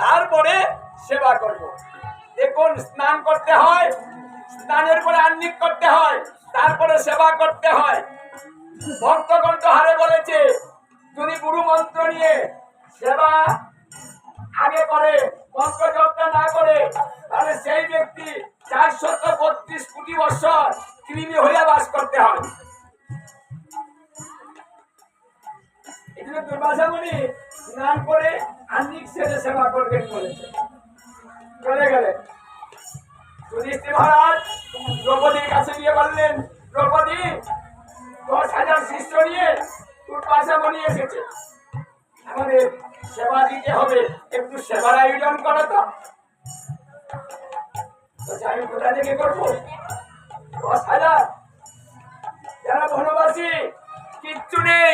তারপরে সেবা করব। দেখুন, স্নান করতে হয়, স্নানের পরে আন্নিক করতে হয়, তারপরে সেবা করতে হয়। ভক্তকণ্ঠ হারে বলেছে, যদি গুরু মন্ত্র নিয়ে সেবা আগে করে মন্ত্র জপটা না কৃমি হইয়া বাস করতে হয় এই জন্য দুর্বাসা স্নান করে আন্নিক সেরে সেবা করবেন বলেছে চলে গেলেন। যুধিষ্ঠির মহারাজ দ্রৌপদীর কাছে গিয়ে বললেন, দ্রৌপদী, দশ হাজার শিষ্য নিয়ে দুর্বাসা মুনি এসেছে। আমাদের সেবা দিতে হবে। একটু সেবার আয়োজন করো তো। আমি কোথা থেকে করব? বনবাসী কিচ্ছু নেই।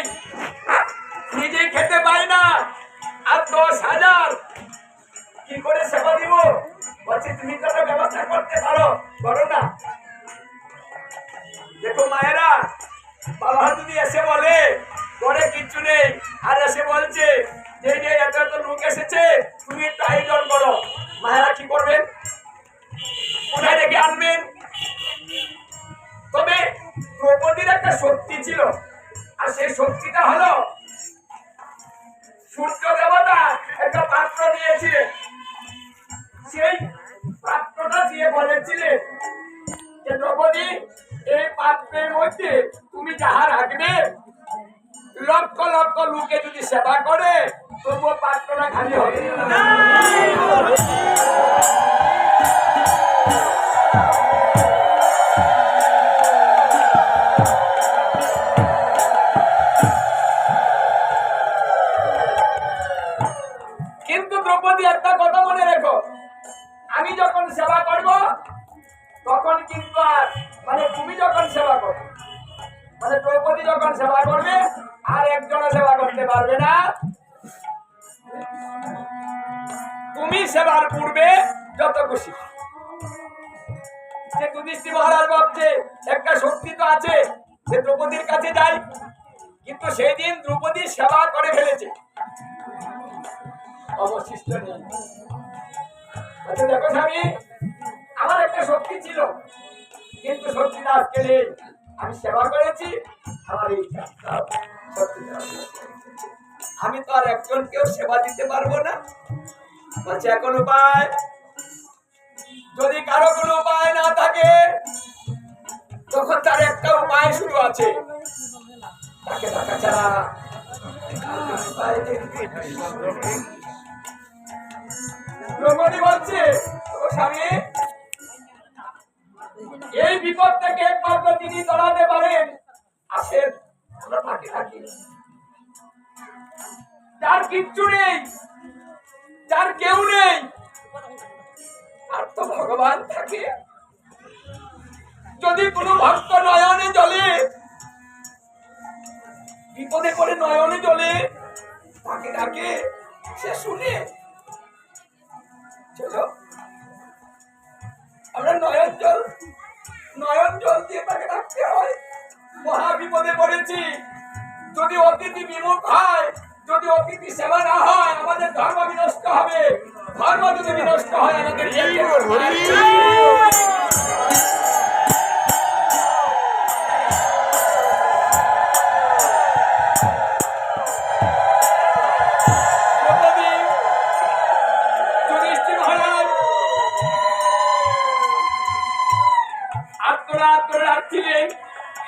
খেতে না। আর দশ হাজার। কি করে দিব? বলছি, তুমি তো ব্যবস্থা করতে পারো। না। দেখো মায়েরা, বাবা যদি এসে বলে কিচ্ছু নেই। বলছে, যে লোক এসেছে, তুমি করো। তুমি সেবার পূর্বে যত খুশি। যে যুধিষ্ঠির মহারাজ ভাবছে, একটা শক্তি তো আছে যে দ্রৌপদীর কাছে যাই। কিন্তু সেই দিন দ্রৌপদী সেবা করে ফেলেছে। অবশিষ্ট নেই। আচ্ছা দেখো স্বামী, আমার একটা শক্তি ছিল, কিন্তু শক্তিটা আজকে নেই। আমি সেবা করেছি, আমার এই আমি তো আর একজনকেও সেবা দিতে পারব না। বলছে এখন উপায়? যদি কারও কোনো উপায় না থাকে, তখন তার একটা উপায় শুরু আছে। তাকে টাকা ছাড়া বলছে, ও স্বামী, এই বিপদ থেকে একমাত্র তিনি দাঁড়াতে পারেন। আসেন থাকি। যার কিচ্ছু নেই। যার কেউ নেই আর তো ভগবান থাকে। যদি কোনো ভক্ত নয়নে জলে বিপদে পড়ে নয়নে জলে তাকে ডাকে, সে শুনে। চলো। আমরা নয়ন জল নয়ন জল দিয়ে তাকে রাখতে হয়। মহা বিপদে পড়েছি। যদি অতিথি বিমুখ হয়, যদি অতিথি সেবা না হয়, আমাদের ধর্ম যদি বিনষ্ট হয় আমাদের আত্মরাত করে রাখছিলেন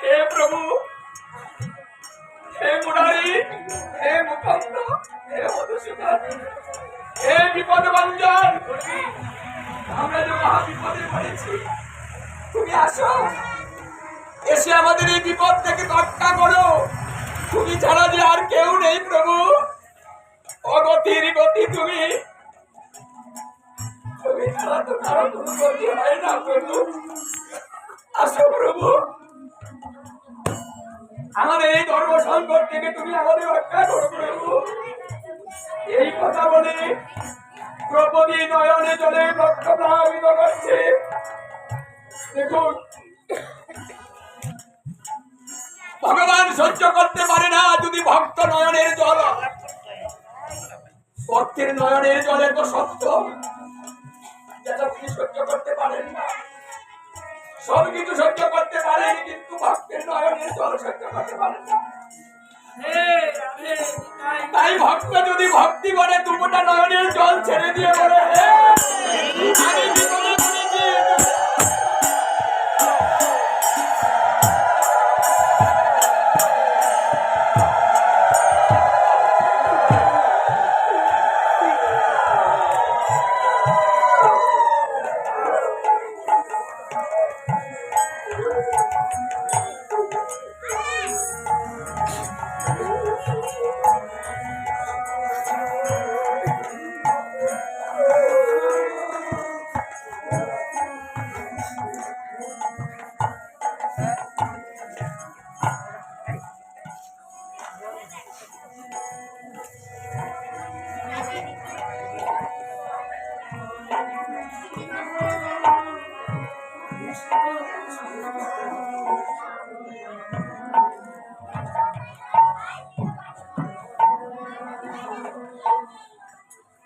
হে প্রভু হে মুরারি হে মুখন্দ হে মধুসূদন হে বিপদ ভঞ্জন আমরা যে বিপদে পড়েছি, তুমি আসো। এসে আমাদের এই বিপদ থেকে রক্ষা করো। তুমি ছাড়া যে আর কেউ নেই, প্রভু। অগতির গতি তুমি। তুমি ছাড়া তো আসো, প্রভু। আমাদের এই ধর্ম সংকট থেকে তুমি আমাদের রক্ষা করো, প্রভু। এই কথা বলে দ্রৌপদী নয়নে চলে রক্ত প্রাণ দেখুন, ভগবান সহ্য করতে পারে না যদি ভক্ত নয়নের জল ভক্তের নয়নের জলে তো সত্য সহ্য করতে পারেন না। সব কিছু সহ্য করতে পারেন, কিন্তু ভক্তের নয়নের জল সহ্য করতে পারেন না। তাই ভক্ত যদি ভক্তি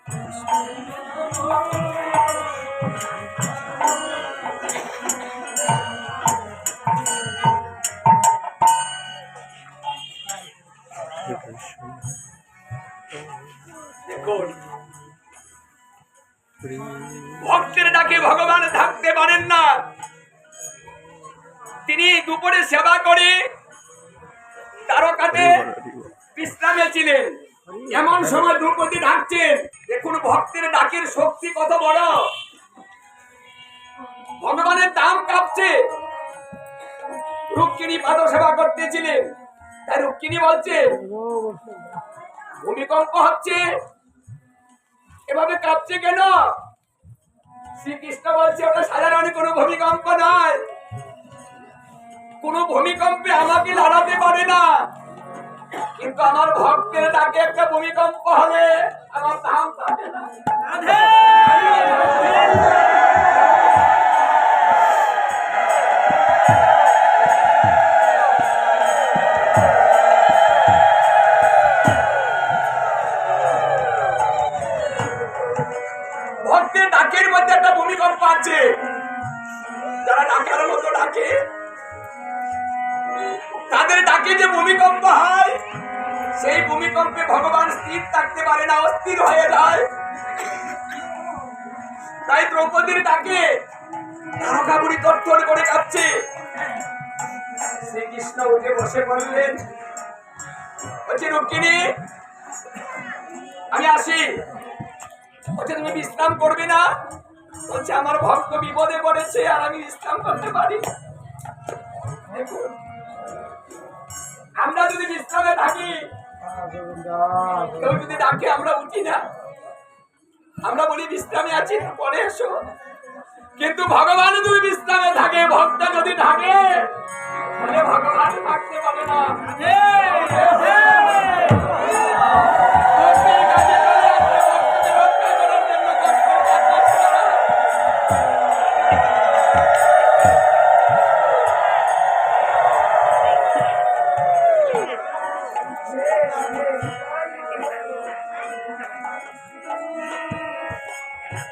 দেখুন এমন সময় দ্রৌপদী ডাকছেন, দেখুন ভক্তের ডাকের শক্তি কত বড়। ভগবানের দাম কাঁপছে। রুক্মিণী পাদ সেবা করতেছিলেন। তাই রুক্মিণী বলছে, ভূমিকম্প হচ্ছে। এভাবে কাঁপছে কেন? শ্রীকৃষ্ণ বলছে, ওটা সাধারণ কোনো ভূমিকম্প নয়। কোন ভূমিকম্পে আমাকে লড়াতে পারে না। কিন্তু আমার ভক্তের ডাকে একটা ভূমিকম্প হলে আমার দাম থাকে না। ভক্তের ডাকের মধ্যে একটা ভূমিকম্প আছে। যারা ডাকার মতো ডাকে তাদের ডাকে যে ভূমিকম্প হয় সেই ভূমিকম্পে ভগবান স্থির থাকতে পারে না, অস্থির হয়ে যায়। তাই দ্রৌপদীর ডাকে তারকা বুড়ি তরতর করে কাঁপছে। শ্রীকৃষ্ণ উঠে বসে বললেন, বলছি, রুক্মিণী, আমি আসি। বলছে, তুমি বিশ্রাম করবে না? বলছে, আমার ভক্ত বিপদে পড়েছে আর আমি বিশ্রাম করতে পারি দেখুন, আমরা যদি বিশ্রামে থাকি যদি ডাকে, আমরা উঠি না। আমরা বলি, বিশ্রামে আছি পরে এসো। কিন্তু ভগবান যদি বিশ্রামে থাকে, ভক্ত যদি থাকে তাহলে ভগবান থাকতে পারে না।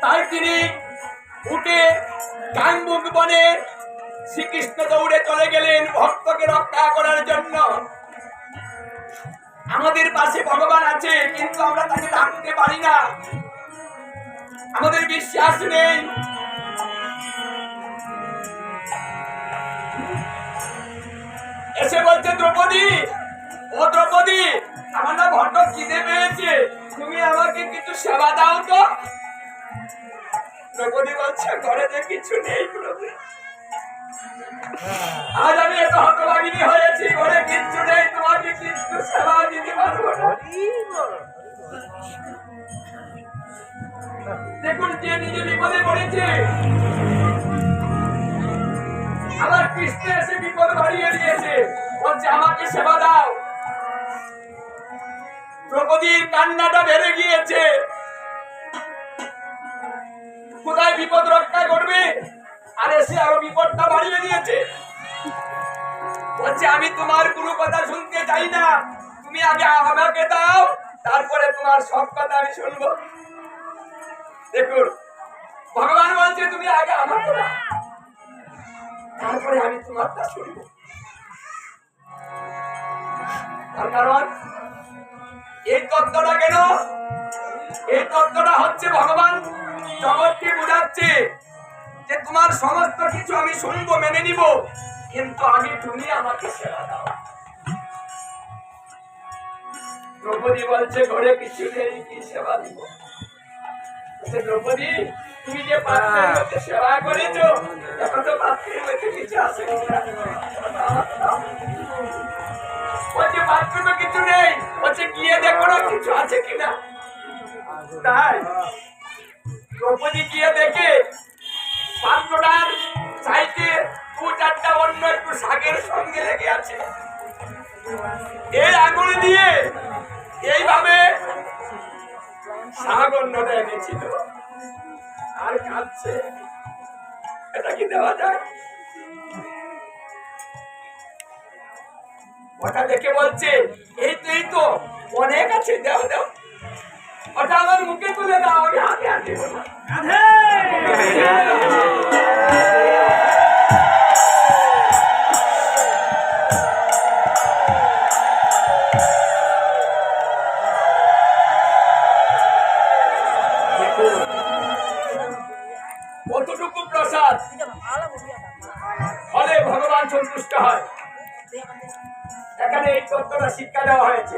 তাই তিনি উঠে কানবুক বনে শ্রীকৃষ্ণ দৌড়ে চলে গেলেন ভক্তকে রক্ষা করার জন্য। আমাদের পাশে ভগবান আছে, কিন্তু আমরা তাকে ডাকতে পারি না। আমাদের বিশ্বাস নেই। এসে বলছে, দ্রৌপদী ও দ্রৌপদী আমার না ঘটক খিদে পেয়েছে। তুমি আমাকে কিছু সেবা দাও তো। দ্রৌপদী বলছে, ঘরে কিছু নেই আজ আমি এত হতভাগিনী দেখুন যে নিজে বিপদে পড়েছে। আমার কৃষ্ণ এসে বিপদ বাড়িয়ে দিয়েছে। বলছে, আমাকে সেবা দাও। দ্রৌপদীর কান্নাটা বেড়ে গিয়েছে। কোথায় বিপদ রক্ষা করবে? আর এসে আরও বিপদটা বাড়িয়ে দিয়েছে। বলছে, আমি তোমার কোনো কথা শুনতে চাই না। তুমি আগে আমাকে দাও, তারপরে তোমার সব কথা আমি শুনব। দেখুন, ভগবান বলছে, তুমি আগে আমাকে দাও, তারপরে আমি তোমারটা শুনব। তার কারণ এই তত্ত্বটা কেন? এই তত্ত্বটা হচ্ছে ভগবান জগৎকে বোঝাচ্ছে যে তোমার সমস্ত কিছু আমি শুনব, মেনে নিব, কিন্তু আগে তুমি আমাকে সেবা দাও। দ্রৌপদী বলছে, ঘরে কিছু নেই, কি সেবা দিব? দ্রৌপদী, তুমি যে পাত্রের সেবা করেছ, এখন তো পাত্রের মধ্যে কিছু দাও। বলছে বাথরুমে কিছু নেই গিয়ে দেখো না কিছু আছে কিনা? তাই দ্রৌপদী গিয়ে দেখে পাত্রটার সাইডে দু চারটা অন্য একটু শাকের সঙ্গে লেগে আছে। এই আঙুল দিয়ে এইভাবে শাক অন্যটা এনেছিল। আর খাচ্ছে এটা কি দেওয়া যায়? ওটা দেখে বলছে এই তো এই তো অনেক আছে দাও দাও ওটা আমার মুখে তুলে দাও আমি হাতে হাতে কতটুকু প্রসাদ? ফলে ভগবান সন্তুষ্ট হয়। এখানে এই তত্ত্বটা শিক্ষা দেওয়া হয়েছে।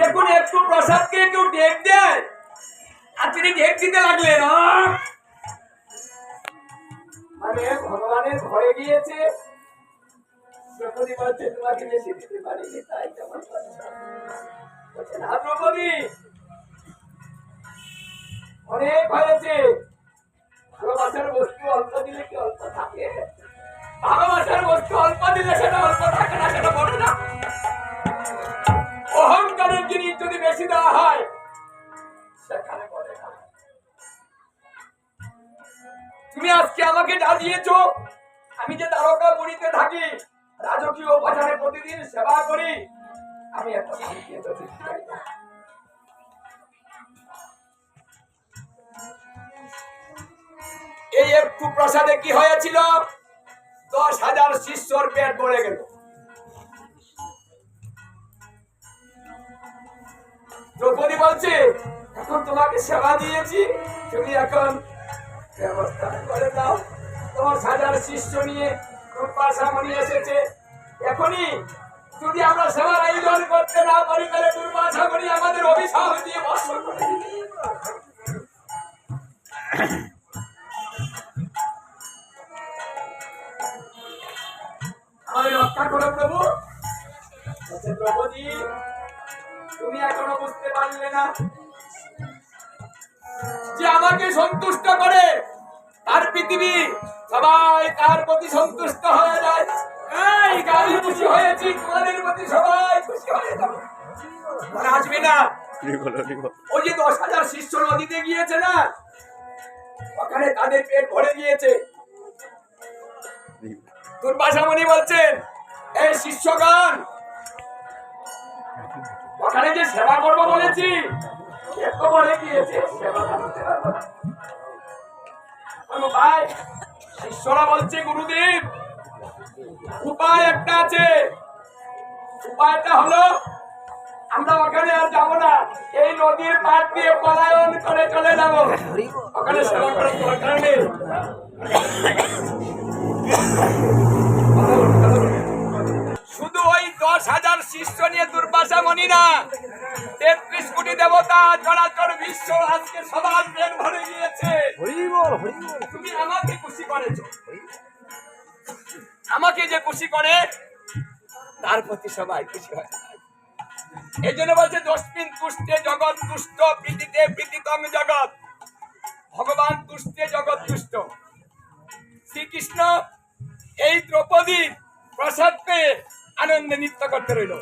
দেখুন, একটু প্রসাদকে একটু ঢেক দেয়। আর তিনি ঢেক দিতে লাগলেন মানে দ্রৌপদী। অনেক হয়েছে ভালোবাসার বস্তু অল্প দিলে কি অল্প থাকে? ভালোবাসার বস্তু অল্প দিলে সেটা অল্প থাকে না, সেটা বলে না। দিয়েছ আমি যে দ্বারকা বুড়িতে থাকি, রাজকীয় উপাচারে প্রতিদিন সেবা করি, আমি। এই একটু প্রসাদে কি হয়েছিল? দশ হাজার শিষ্যর পেট ভরে গেল। দ্রৌপদী বলছে, এখন তোমাকে সেবা দিয়েছি, তুমি এখন ব্যবস্থা করে দাও। তোমার হাজার শিষ্য নিয়ে দুর্বাসামণি এসেছে। এখনই যদি আমরা সেবার আয়োজন করতে না পারি, তাহলে দুর্বাসামণি আমাদের অভিশাপ দিয়ে বর্ষ করে যে আমাকে সন্তুষ্ট করে তার পৃথিবী সবাই তার প্রতি সন্তুষ্ট হয়ে যায়। এই গাড়ি খুশি হয়েছি তোমাদের প্রতি সবাই খুশি হয়ে যাবে। আসবে না? ওই যে দশ হাজার শিষ্য নদীতে গিয়েছে না? ওখানে তাদের পেট ভরে গিয়েছে। দুর্বাসামণি বলছেন এই শিষ্যগণ ওখানে যে সেবা করব বলেছি এত বলে গিয়েছে সেবা করতে পারব ভাই শিষ্যরা বলছে গুরুদেব। উপায় একটা আছে। উপায়টা হলো, আমরা ওখানে আর যাব না। এই নদীর পাড় দিয়ে পলায়ন করে চলে যাব। ওখানে শুধু ওই দশ হাজার শিষ্য নিয়ে দুর্বাসা মনি না। তেত্রিশ কোটি দেবতা চলাচল বিশ্ব আজকে সবার প্রেম ভরে গিয়েছে। তুমি আমাকে খুশি করেছ। আমাকে যে খুশি করে তার প্রতি সবাই খুশি হয়। এই জন্য বলছে দশমিন তুষ্টে জগৎ তুষ্ট প্রীতিতে প্রীতিতম জগৎ। ভগবান তুষ্টে জগৎ তুষ্ট শ্রীকৃষ্ণ এই দ্রৌপদীর প্রসাদ পেয়ে আনন্দে নৃত্য করতে রইল।